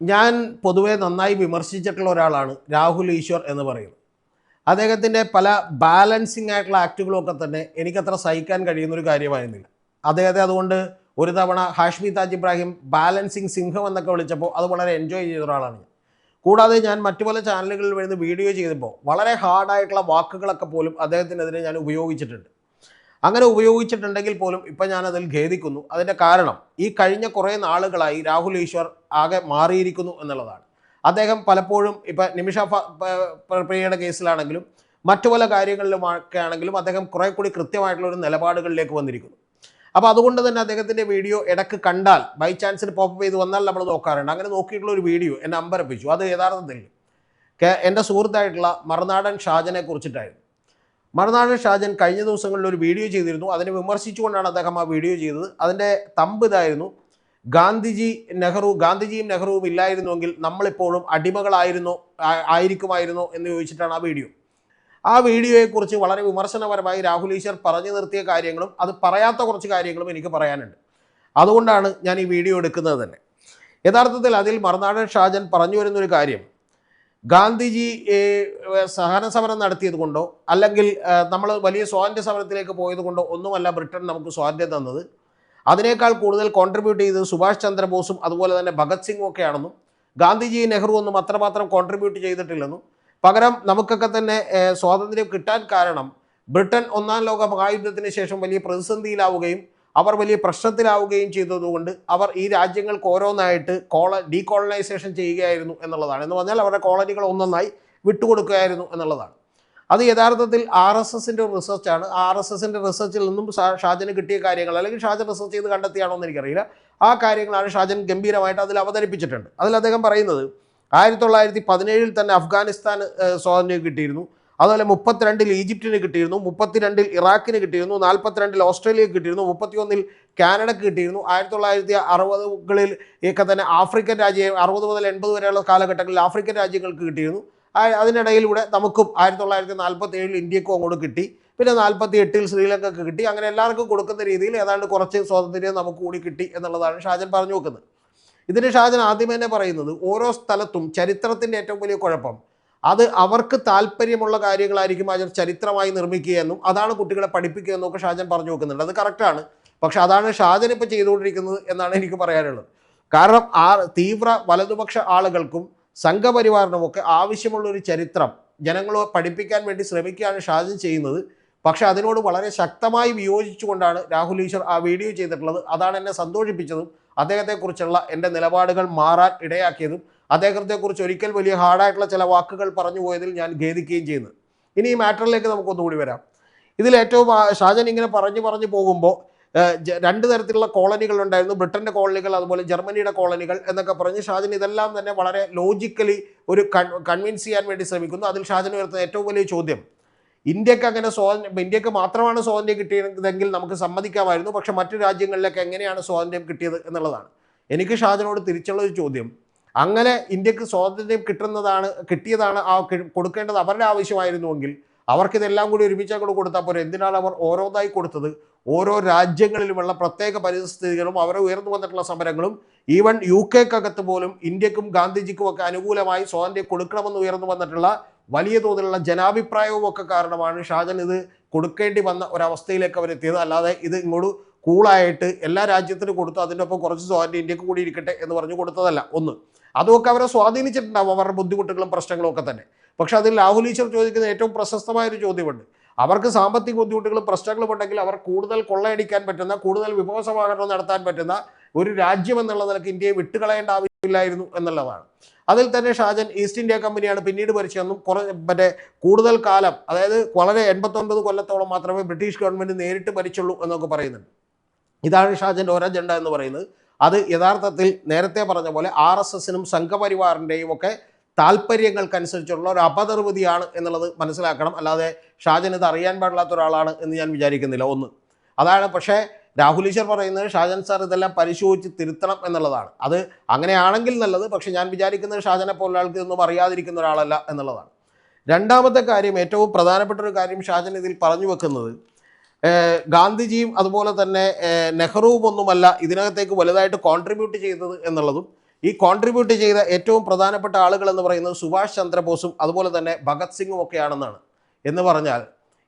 ഞാൻ പൊതുവെ നന്നായി വിമർശിച്ചിട്ടുള്ള ഒരാളാണ് രാഹുൽ ഈശ്വർ എന്ന് പറയുന്നത്. അദ്ദേഹത്തിന്റെ പല ബാലൻസിങ് ആയിട്ടുള്ള ആക്റ്റുകളൊക്കെ തന്നെ എനിക്കത്ര സഹിക്കാൻ കഴിയുന്നൊരു കാര്യമായിരുന്നില്ല. അദ്ദേഹത്തെ അതുകൊണ്ട് ഒരു തവണ ഹാഷ്മി താജ് ഇബ്രാഹിം ബാലൻസിങ് സിംഹം എന്നൊക്കെ വിളിച്ചപ്പോൾ അത് വളരെ എൻജോയ് ചെയ്ത ഒരാളാണ് ഞാൻ. കൂടാതെ ഞാൻ മറ്റു പല ചാനലുകളിൽ വരുന്ന വീഡിയോ ചെയ്തപ്പോൾ വളരെ ഹാർഡായിട്ടുള്ള വാക്കുകളൊക്കെ പോലും അദ്ദേഹത്തിനെതിരെ ഞാൻ ഉപയോഗിച്ചിട്ടുണ്ട്. അങ്ങനെ ഉപയോഗിച്ചിട്ടുണ്ടെങ്കിൽ പോലും ഇപ്പം അതിൽ ഖേദിക്കുന്നു. അതിന്റെ കാരണം ഈ കഴിഞ്ഞ കുറേ നാളുകളായി രാഹുൽ ഈശ്വർ ആകെ മാറിയിരിക്കുന്നു എന്നുള്ളതാണ്. അദ്ദേഹം പലപ്പോഴും ഇപ്പം നിമിഷ പ്രിയയുടെ കേസിലാണെങ്കിലും മറ്റു പല കാര്യങ്ങളിലുമൊക്കെ ആണെങ്കിലും അദ്ദേഹം കുറേ കൂടി കൃത്യമായിട്ടുള്ള ഒരു നിലപാടുകളിലേക്ക് വന്നിരിക്കുന്നു. അപ്പോൾ അതുകൊണ്ട് തന്നെ അദ്ദേഹത്തിന്റെ വീഡിയോ ഇടയ്ക്ക് കണ്ടാൽ ബൈ ചാൻസിന് പോപ്പ് ചെയ്ത് വന്നാൽ നമ്മൾ നോക്കാറുണ്ട്. അങ്ങനെ നോക്കിയിട്ടുള്ള ഒരു വീഡിയോ എന്നെ അമ്പരപ്പിച്ചു. അത് യഥാർത്ഥത്തിൽ എന്റെ സുഹൃത്തായിട്ടുള്ള മറുനാടൻ ഷാജനെ കുറിച്ചിട്ടായിരുന്നു. മറുനാടൻ ഷാജൻ കഴിഞ്ഞ ദിവസങ്ങളിൽ ഒരു വീഡിയോ ചെയ്തിരുന്നു. അതിനെ വിമർശിച്ചുകൊണ്ടാണ് അദ്ദേഹം ആ വീഡിയോ ചെയ്തത്. അതിന്റെ തമ്പ് ഇതായിരുന്നു. ഗാന്ധിജി നെഹ്റു ഗാന്ധിജിയും നെഹ്റുവും ഇല്ലായിരുന്നുവെങ്കിൽ നമ്മളിപ്പോഴും അടിമകളായിരുന്നു ആയിരിക്കുമായിരുന്നു എന്ന് ചോദിച്ചിട്ടാണ് ആ വീഡിയോ. ആ വീഡിയോയെക്കുറിച്ച് വളരെ വിമർശനപരമായി രാഹുൽ ഈശ്വർ പറഞ്ഞു നിർത്തിയ കാര്യങ്ങളും അത് പറയാത്ത കുറച്ച് കാര്യങ്ങളും എനിക്ക് പറയാനുണ്ട്. അതുകൊണ്ടാണ് ഞാൻ ഈ വീഡിയോ എടുക്കുന്നത് തന്നെ. യഥാർത്ഥത്തിൽ അതിൽ മറുനാടൻ ഷാജൻ പറഞ്ഞു വരുന്നൊരു കാര്യം ഗാന്ധിജി സഹന സമരം നടത്തിയത് കൊണ്ടോ അല്ലെങ്കിൽ നമ്മൾ വലിയ സ്വാതന്ത്ര്യ സമരത്തിലേക്ക് പോയത് കൊണ്ടോ ഒന്നുമല്ല ബ്രിട്ടൻ നമുക്ക് സ്വാതന്ത്ര്യം തന്നത്. അതിനേക്കാൾ കൂടുതൽ കോൺട്രിബ്യൂട്ട് ചെയ്തത് സുഭാഷ് ചന്ദ്രബോസും അതുപോലെ തന്നെ ഭഗത് സിംഗും ഒക്കെയാണെന്നും ഗാന്ധിജി നെഹ്റു ഒന്നും അത്രമാത്രം കോൺട്രിബ്യൂട്ട് ചെയ്തിട്ടില്ലെന്നും. പകരം നമുക്കൊക്കെ തന്നെ സ്വാതന്ത്ര്യം കിട്ടാൻ കാരണം ബ്രിട്ടൻ ഒന്നാം ലോക മഹായുദ്ധത്തിന് ശേഷം വലിയ പ്രതിസന്ധിയിലാവുകയും അവർ വലിയ പ്രശ്നത്തിലാവുകയും ചെയ്തതുകൊണ്ട് അവർ ഈ രാജ്യങ്ങൾക്ക് ഓരോന്നായിട്ട് കോള ഡീകോളനൈസേഷൻ ചെയ്യുകയായിരുന്നു എന്നുള്ളതാണ്. എന്ന് പറഞ്ഞാൽ അവരുടെ കോളനികൾ ഒന്നൊന്നായി വിട്ടുകൊടുക്കുകയായിരുന്നു എന്നുള്ളതാണ്. അത് യഥാർത്ഥത്തിൽ ആർ എസ് എസിന്റെ റിസർച്ചാണ്. ആർ എസ് എസിന്റെ റിസർച്ചിൽ നിന്നും ഷാജന് കിട്ടിയ കാര്യങ്ങൾ അല്ലെങ്കിൽ ഷാജൻ റിസർച്ച് ചെയ്ത് കണ്ടെത്തിയാണോ എന്ന് എനിക്കറിയില്ല. ആ കാര്യങ്ങളാണ് ഷാജൻ ഗംഭീരമായിട്ട് അതിൽ അവതരിപ്പിച്ചിട്ടുണ്ട്. അതിൽ അദ്ദേഹം പറയുന്നത് ആയിരത്തി തൊള്ളായിരത്തി പതിനേഴിൽ തന്നെ അഫ്ഗാനിസ്ഥാൻ സ്വാതന്ത്ര്യം കിട്ടിയിരുന്നു. അതുപോലെ മുപ്പത്തിരണ്ടിൽ ഈജിപ്തിന് കിട്ടിയിരുന്നു മുപ്പത്തിരണ്ടിൽ ഇറാഖിന് കിട്ടിയിരുന്നു നാൽപ്പത്തിരണ്ടിൽ ഓസ്ട്രേലിയക്ക് കിട്ടിയിരുന്നു മുപ്പത്തിയൊന്നിൽ കാനഡക്ക് കിട്ടിയിരുന്നു. ആയിരത്തി തൊള്ളായിരത്തി അറുപതുകളിൽ ഒക്കെ തന്നെ ആഫ്രിക്കൻ രാജ്യം അറുപത് മുതൽ എൺപത് വരെയുള്ള കാലഘട്ടങ്ങളിൽ ആഫ്രിക്കൻ രാജ്യങ്ങൾക്ക് കിട്ടിയിരുന്നു. അതിനിടയിലൂടെ നമുക്കും ആയിരത്തി തൊള്ളായിരത്തി നാൽപ്പത്തി ഏഴിൽ ഇന്ത്യക്കും അങ്ങോട്ട് കിട്ടി. പിന്നെ നാൽപ്പത്തി എട്ടിൽ ശ്രീലങ്കക്ക് കിട്ടി. അങ്ങനെ എല്ലാവർക്കും കൊടുക്കുന്ന രീതിയിൽ ഏതാണ്ട് കുറച്ച് സ്വാതന്ത്ര്യം നമുക്ക് കൂടി കിട്ടി എന്നുള്ളതാണ് ഷാജൻ പറഞ്ഞു നോക്കുന്നത് ഇതിന് ഷാജൻ ആദ്യം തന്നെ പറയുന്നത് ഓരോ സ്ഥലത്തും ചരിത്രത്തിന്റെ ഏറ്റവും വലിയ കുഴപ്പം അത് അവർക്ക് താല്പര്യമുള്ള കാര്യങ്ങളായിരിക്കും അവർ ചരിത്രമായി നിർമ്മിക്കുക എന്നും അതാണ് കുട്ടികളെ പഠിപ്പിക്കുക എന്നൊക്കെ ഷാജൻ പറഞ്ഞു വെക്കുന്നുണ്ട്. അത് കറക്റ്റാണ് പക്ഷെ അതാണ് ഷാജൻ ഇപ്പോൾ ചെയ്തുകൊണ്ടിരിക്കുന്നത് എന്നാണ് എനിക്ക് പറയാനുള്ളത്. കാരണം ആ തീവ്ര വലതുപക്ഷ ആളുകൾക്കും സംഘപരിവാറിനുമൊക്കെ ആവശ്യമുള്ള ഒരു ചരിത്രം ജനങ്ങളെ പഠിപ്പിക്കാൻ വേണ്ടി ശ്രമിക്കുകയാണ് ഷാജൻ ചെയ്യുന്നത്. പക്ഷെ അതിനോട് വളരെ ശക്തമായി വിയോജിച്ചുകൊണ്ടാണ് രാഹുൽ ഈശ്വർ ആ വീഡിയോ ചെയ്തിട്ടുള്ളത്. അതാണ് എന്നെ സന്തോഷിപ്പിച്ചതും അദ്ദേഹത്തെക്കുറിച്ചുള്ള എന്റെ നിലപാടുകൾ മാറാൻ ഇടയാക്കിയതും അദ്ദേഹത്തെക്കുറിച്ച് ഒരിക്കൽ വലിയ ഹാർഡായിട്ടുള്ള ചില വാക്കുകൾ പറഞ്ഞു പോയതിൽ ഞാൻ ഖേദിക്കുകയും ചെയ്യുന്നു. ഇനി ഈ മാറ്ററിലേക്ക് നമുക്കൊന്നുകൂടി വരാം. ഇതിൽ ഏറ്റവും ഷാജൻ ഇങ്ങനെ പറഞ്ഞു പറഞ്ഞു പോകുമ്പോൾ രണ്ട് തരത്തിലുള്ള കോളനികൾ ഉണ്ടായിരുന്നു. ബ്രിട്ടന്റെ കോളനികൾ അതുപോലെ ജർമ്മനിയുടെ കോളനികൾ എന്നൊക്കെ പറഞ്ഞ് ഷാജൻ ഇതെല്ലാം തന്നെ വളരെ ലോജിക്കലി ഒരു കൺവിൻസ് ചെയ്യാൻ വേണ്ടി ശ്രമിക്കുന്നു. അതിൽ ഷാജൻ ഉയർത്തുന്ന ഏറ്റവും വലിയ ചോദ്യം. ഇന്ത്യയ്ക്ക് അങ്ങനെ സ്വാതന്ത്ര്യം ഇന്ത്യയ്ക്ക് മാത്രമാണ് സ്വാതന്ത്ര്യം കിട്ടിയതെങ്കിൽ നമുക്ക് സമ്മതിക്കാമായിരുന്നു. പക്ഷേ മറ്റു രാജ്യങ്ങളിലൊക്കെ എങ്ങനെയാണ് സ്വാതന്ത്ര്യം കിട്ടിയത് എന്നുള്ളതാണ്. എനിക്ക് ഷാജനോട് തിരിച്ചുള്ള ഒരു ചോദ്യം. അങ്ങനെ ഇന്ത്യയ്ക്ക് സ്വാതന്ത്ര്യം കിട്ടുന്നതാണ് കിട്ടിയതാണ് ആ കൊടുക്കേണ്ടത് അവരുടെ ആവശ്യമായിരുന്നുവെങ്കിൽ അവർക്കിതെല്ലാം കൂടി ഒരുമിച്ച് അങ്ങോട്ട് കൊടുത്താൽ പോരെ. എന്തിനാണ് അവർ ഓരോന്നായി കൊടുത്തത്? ഓരോ രാജ്യങ്ങളിലുമുള്ള പ്രത്യേക പരിസ്ഥിതികളും അവരെ ഉയർന്നു വന്നിട്ടുള്ള സമരങ്ങളും ഈവൻ യു കെക്കകത്ത് പോലും ഇന്ത്യക്കും ഗാന്ധിജിക്കും ഒക്കെ അനുകൂലമായി സ്വാതന്ത്ര്യം കൊടുക്കണമെന്ന് ഉയർന്നു വന്നിട്ടുള്ള വലിയ തോതിലുള്ള ജനാഭിപ്രായവും ഒക്കെ കാരണമാണ് ഷാജൻ ഇത് കൊടുക്കേണ്ടി വന്ന ഒരവസ്ഥയിലേക്ക് അവരെത്തിയത് അല്ലാതെ ഇത് ഇങ്ങോട്ട് കൂളായിട്ട് എല്ലാ രാജ്യത്തിനും കൊടുത്തു അതിന്റെ ഒപ്പം കുറച്ച് സ്വാതന്ത്ര്യം ഇന്ത്യയ്ക്ക് കൂടി ഇരിക്കട്ടെ എന്ന് പറഞ്ഞു കൊടുത്തതല്ല. ഒന്ന്. അതുമൊക്കെ അവരെ സ്വാധീനിച്ചിട്ടുണ്ടാവും അവരുടെ ബുദ്ധിമുട്ടുകളും പ്രശ്നങ്ങളും ഒക്കെ തന്നെ. പക്ഷെ അതിൽ രാഹുൽ ഈശ്വർ ചോദിക്കുന്ന ഏറ്റവും പ്രശസ്തമായ ഒരു ചോദ്യമുണ്ട്. അവർക്ക് സാമ്പത്തിക ബുദ്ധിമുട്ടുകളും പ്രശ്നങ്ങളും ഉണ്ടെങ്കിൽ അവർ കൂടുതൽ കൊള്ളയടിക്കാൻ പറ്റുന്ന കൂടുതൽ വിഭവസമാഹരണം നടത്താൻ പറ്റുന്ന ഒരു രാജ്യം എന്നുള്ള നിലയ്ക്ക് ഇന്ത്യയെ വിട്ടുകളയേണ്ട ആവശ്യമില്ലായിരുന്നു എന്നുള്ളതാണ്. അതിൽ തന്നെ ഷാജൻ ഈസ്റ്റ് ഇന്ത്യ കമ്പനിയാണ് പിന്നീട് ഭരിച്ചതെന്നും കുറെ മറ്റേ കൂടുതൽ കാലം അതായത് വളരെ എൺപത്തൊൻപത് കൊല്ലത്തോളം മാത്രമേ ബ്രിട്ടീഷ് ഗവൺമെന്റ് നേരിട്ട് ഭരിച്ചുള്ളൂ എന്നൊക്കെ പറയുന്നുണ്ട്. ഇതാണ് ഷാജന്റെ ഒരു അജണ്ട എന്ന് പറയുന്നത്. അത് യഥാർത്ഥത്തിൽ നേരത്തെ പറഞ്ഞ പോലെ ആർ എസ് എസിനും സംഘപരിവാറിന്റെയും ഒക്കെ താല്പര്യങ്ങൾക്കനുസരിച്ചുള്ള ഒരു അപനിർവൃതിയാണ് എന്നുള്ളത് മനസ്സിലാക്കണം. അല്ലാതെ ഷാജൻ ഇത് അറിയാൻ പാടില്ലാത്ത ഒരാളാണ് എന്ന് ഞാൻ വിചാരിക്കുന്നില്ല. ഒന്ന്. അതാണ് പക്ഷേ രാഹുൽ ഈശ്വർ പറയുന്നത് ഷാജൻ സാർ ഇതെല്ലാം പരിശോധിച്ച് തിരുത്തണം എന്നുള്ളതാണ്. അത് അങ്ങനെയാണെങ്കിൽ നല്ലത് പക്ഷേ ഞാൻ വിചാരിക്കുന്നത് ഷാജനെ പോലെ ആൾക്ക് ഇതൊന്നും അറിയാതിരിക്കുന്ന ഒരാളല്ല എന്നുള്ളതാണ്. രണ്ടാമത്തെ കാര്യം ഏറ്റവും പ്രധാനപ്പെട്ട ഒരു കാര്യം ഷാജൻ ഇതിൽ പറഞ്ഞു വെക്കുന്നത് ഗാന്ധിജിയും അതുപോലെ തന്നെ നെഹ്റുവും ഒന്നുമല്ല ഇതിനകത്തേക്ക് വലുതായിട്ട് കോൺട്രിബ്യൂട്ട് ചെയ്തത് എന്നുള്ളതും ഈ കോൺട്രിബ്യൂട്ട് ചെയ്ത ഏറ്റവും പ്രധാനപ്പെട്ട ആളുകൾ എന്ന് പറയുന്നത് സുഭാഷ് ചന്ദ്രബോസും അതുപോലെ തന്നെ ഭഗത് സിംഗും ഒക്കെയാണെന്നാണ്. എന്ന് പറഞ്ഞാൽ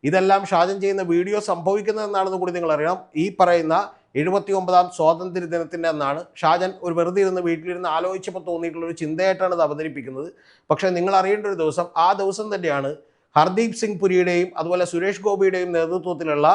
ഇതെല്ലാം ഷാജൻ ചെയ്യുന്ന വീഡിയോ സംഭവിക്കുന്നതെന്നാണെന്ന് കൂടി നിങ്ങൾ അറിയണം ഈ പറയുന്ന എഴുപത്തി ഒമ്പതാം സ്വാതന്ത്ര്യ ദിനത്തിന്റെ അന്നാണ് ഷാജൻ ഒരു വെറുതെ ഇരുന്ന് വീട്ടിലിരുന്ന് ആലോചിച്ചപ്പോൾ തോന്നിയിട്ടുള്ള ഒരു ചിന്തയായിട്ടാണ് ഇത് അവതരിപ്പിക്കുന്നത്. പക്ഷേ നിങ്ങൾ അറിയേണ്ട ഒരു ദിവസം ആ ദിവസം തന്നെയാണ് ഹർദീപ് സിംഗ് പുരിയുടെയും അതുപോലെ സുരേഷ് ഗോപിയുടെയും നേതൃത്വത്തിലുള്ള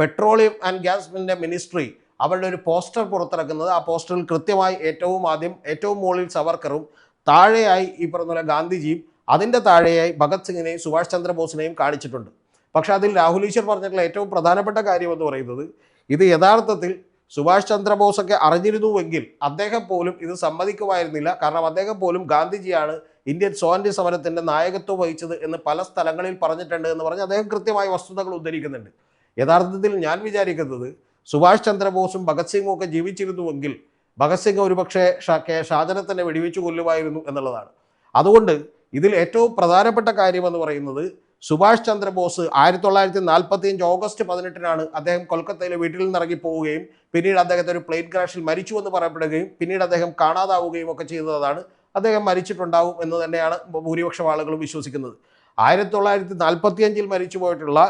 പെട്രോളിയം ആൻഡ് ഗ്യാസിന്റെ മിനിസ്ട്രി അവരുടെ ഒരു പോസ്റ്റർ പുറത്തിറക്കുന്നത്. ആ പോസ്റ്ററിൽ കൃത്യമായി ഏറ്റവും ആദ്യം ഏറ്റവും മുകളിൽ സവർക്കറും താഴെയായി ഈ പറഞ്ഞ പോലെ ഗാന്ധിജിയും അതിന്റെ താഴെയായി ഭഗത് സിംഗിനെയും സുഭാഷ് ചന്ദ്രബോസിനെയും കാണിച്ചിട്ടുണ്ട്. പക്ഷെ അതിൽ രാഹുൽ ഈശ്വർ പറഞ്ഞിട്ടുള്ള ഏറ്റവും പ്രധാനപ്പെട്ട കാര്യം എന്ന് പറയുന്നത് ഇത് യഥാർത്ഥത്തിൽ സുഭാഷ് ചന്ദ്രബോസൊക്കെ അറിഞ്ഞിരുന്നുവെങ്കിൽ അദ്ദേഹം പോലും ഇത് സമ്മതിക്കുമായിരുന്നില്ല. കാരണം അദ്ദേഹം പോലും ഗാന്ധിജിയാണ് ഇന്ത്യൻ സ്വാതന്ത്ര്യ സമരത്തിന്റെ നായകത്വം വഹിച്ചത് എന്ന് പല സ്ഥലങ്ങളിൽ പറഞ്ഞിട്ടുണ്ട് എന്ന് പറഞ്ഞ് അദ്ദേഹം കൃത്യമായ വസ്തുതകൾ ഉദ്ധരിക്കുന്നുണ്ട്. യഥാർത്ഥത്തിൽ ഞാൻ വിചാരിക്കുന്നത് സുഭാഷ് ചന്ദ്രബോസും ഭഗത് സിംഗും ഒക്കെ ജീവിച്ചിരുന്നുവെങ്കിൽ ഭഗത് സിംഗ് ഒരുപക്ഷെ കെ ഷാജനെ തന്നെ വെടിവെച്ച് കൊല്ലുമായിരുന്നു എന്നുള്ളതാണ്. അതുകൊണ്ട് ഇതിൽ ഏറ്റവും പ്രധാനപ്പെട്ട കാര്യം എന്ന് പറയുന്നത് സുഭാഷ് ചന്ദ്രബോസ് ആയിരത്തി തൊള്ളായിരത്തി നാൽപ്പത്തി അഞ്ച് ഓഗസ്റ്റ് പതിനെട്ടിനാണ് അദ്ദേഹം കൊൽക്കത്തയിലെ വീട്ടിൽ നിന്ന് ഇറങ്ങി പോവുകയും പിന്നീട് അദ്ദേഹത്തെ ഒരു പ്ലെയിൻ ക്രാഷിൽ മരിച്ചു എന്ന് പറയപ്പെടുകയും പിന്നീട് അദ്ദേഹം കാണാതാവുകയും ഒക്കെ ചെയ്തതാണ് അദ്ദേഹം മരിച്ചിട്ടുണ്ടാവും എന്ന് തന്നെയാണ് ഭൂരിപക്ഷം ആളുകളും വിശ്വസിക്കുന്നത്. ആയിരത്തി തൊള്ളായിരത്തി നാൽപ്പത്തി അഞ്ചിൽ മരിച്ചു പോയിട്ടുള്ള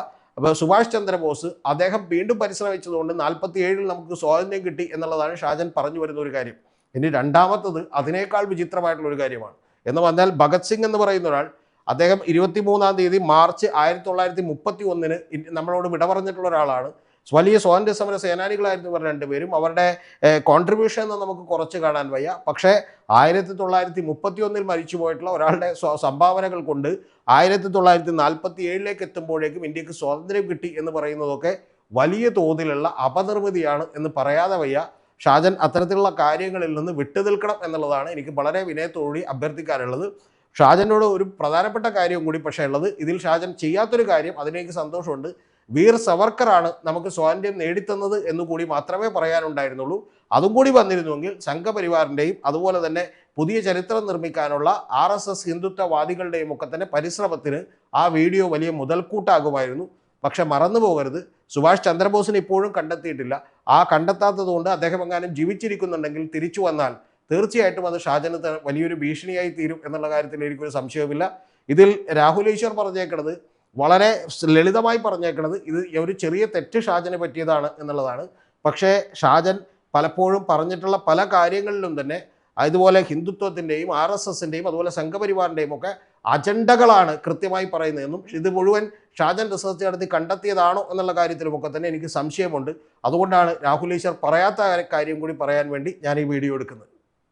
സുഭാഷ് ചന്ദ്രബോസ് അദ്ദേഹം വീണ്ടും പരിശ്രമിച്ചതുകൊണ്ട് നാൽപ്പത്തി ഏഴിൽ നമുക്ക് സ്വാതന്ത്ര്യം കിട്ടി എന്നുള്ളതാണ് ഷാജൻ പറഞ്ഞു വരുന്ന ഒരു കാര്യം. ഇനി രണ്ടാമത്തത് അതിനേക്കാൾ വിചിത്രമായിട്ടുള്ള ഒരു കാര്യമാണ്. എന്ന് പറഞ്ഞാൽ ഭഗത് സിംഗ് എന്ന് പറയുന്ന ഒരാൾ അദ്ദേഹം ഇരുപത്തിമൂന്നാം തീയതി മാർച്ച് ആയിരത്തി തൊള്ളായിരത്തി മുപ്പത്തി ഒന്നിന് നമ്മളോട് വിട പറഞ്ഞിട്ടുള്ള ഒരാളാണ്. വലിയ സ്വാതന്ത്ര്യ സമര സേനാനികളായിരുന്നു ഇവർ രണ്ടുപേരും. അവരുടെ കോൺട്രിബ്യൂഷൻ എന്ന് നമുക്ക് കുറച്ച് കാണാൻ വയ്യ. പക്ഷേ ആയിരത്തി തൊള്ളായിരത്തി മുപ്പത്തി ഒന്നിൽ മരിച്ചു പോയിട്ടുള്ള ഒരാളുടെ സംഭാവനകൾ കൊണ്ട് ആയിരത്തി തൊള്ളായിരത്തി നാൽപ്പത്തി ഏഴിലേക്ക് എത്തുമ്പോഴേക്കും ഇന്ത്യയ്ക്ക് സ്വാതന്ത്ര്യം കിട്ടി എന്ന് പറയുന്നതൊക്കെ വലിയ തോതിലുള്ള അപനിർമ്മിതിയാണ് എന്ന് പറയാതെ വയ്യ. ഷാജൻ അത്തരത്തിലുള്ള കാര്യങ്ങളിൽ നിന്ന് വിട്ടുനിൽക്കണം എന്നുള്ളതാണ് എനിക്ക് വളരെ വിനയത്തോടി അഭ്യർത്ഥിക്കാനുള്ളത്. ഷാജനോട് ഒരു പ്രധാനപ്പെട്ട കാര്യം കൂടി പക്ഷേ ഉള്ളത് ഇതിൽ ഷാജൻ ചെയ്യാത്തൊരു കാര്യം അതിനെനിക്ക് സന്തോഷമുണ്ട്. വീർ സവർക്കറാണ് നമുക്ക് സ്വാതന്ത്ര്യം നേടിത്തന്നത് എന്നുകൂടി മാത്രമേ പറയാനുണ്ടായിരുന്നുള്ളൂ. അതും കൂടി വന്നിരുന്നുവെങ്കിൽ സംഘപരിവാറിന്റെയും അതുപോലെ തന്നെ പുതിയ ചരിത്രം നിർമ്മിക്കാനുള്ള ആർ എസ് എസ് ഹിന്ദുത്വവാദികളുടെയും ഒക്കെ തന്നെ പരിശ്രമത്തിന് ആ വീഡിയോ വലിയ മുതൽക്കൂട്ടാകുമായിരുന്നു. പക്ഷെ മറന്നു പോകരുത്. സുഭാഷ് ചന്ദ്രബോസിനെ ഇപ്പോഴും കണ്ടെത്തിയിട്ടില്ല. ആ കണ്ടെത്താത്തത് കൊണ്ട് അദ്ദേഹം എങ്ങാനും ജീവിച്ചിരിക്കുന്നുണ്ടെങ്കിൽ തിരിച്ചു വന്നാൽ തീർച്ചയായിട്ടും അത് ഷാജന് വലിയൊരു ഭീഷണിയായി തീരും എന്നുള്ള കാര്യത്തിൽ എനിക്കൊരു സംശയവുമില്ല. ഇതിൽ രാഹുൽ ഈശ്വർ പറഞ്ഞേക്കണത് വളരെ ലളിതമായി പറഞ്ഞേക്കുന്നത് ഇത് ഒരു ചെറിയ തെറ്റ് ഷാജന് പറ്റിയതാണ് എന്നുള്ളതാണ്. പക്ഷേ ഷാജൻ പലപ്പോഴും പറഞ്ഞിട്ടുള്ള പല കാര്യങ്ങളിലും തന്നെ അതുപോലെ ഹിന്ദുത്വത്തിന്റെയും ആർ എസ് എസിന്റെയും അതുപോലെ സംഘപരിവാറിന്റെയും ഒക്കെ അജണ്ടകളാണ് കൃത്യമായി പറയുന്നതെന്നും ഇത് മുഴുവൻ ഷാജൻ റിസർച്ച് നടത്തി കണ്ടെത്തിയതാണോ എന്നുള്ള കാര്യത്തിലുമൊക്കെ തന്നെ എനിക്ക് സംശയമുണ്ട്. അതുകൊണ്ടാണ് രാഹുൽ ഈശ്വർ പറയാത്ത കാര്യം കൂടി പറയാൻ വേണ്ടി ഞാൻ ഈ വീഡിയോ എടുക്കുന്നത്.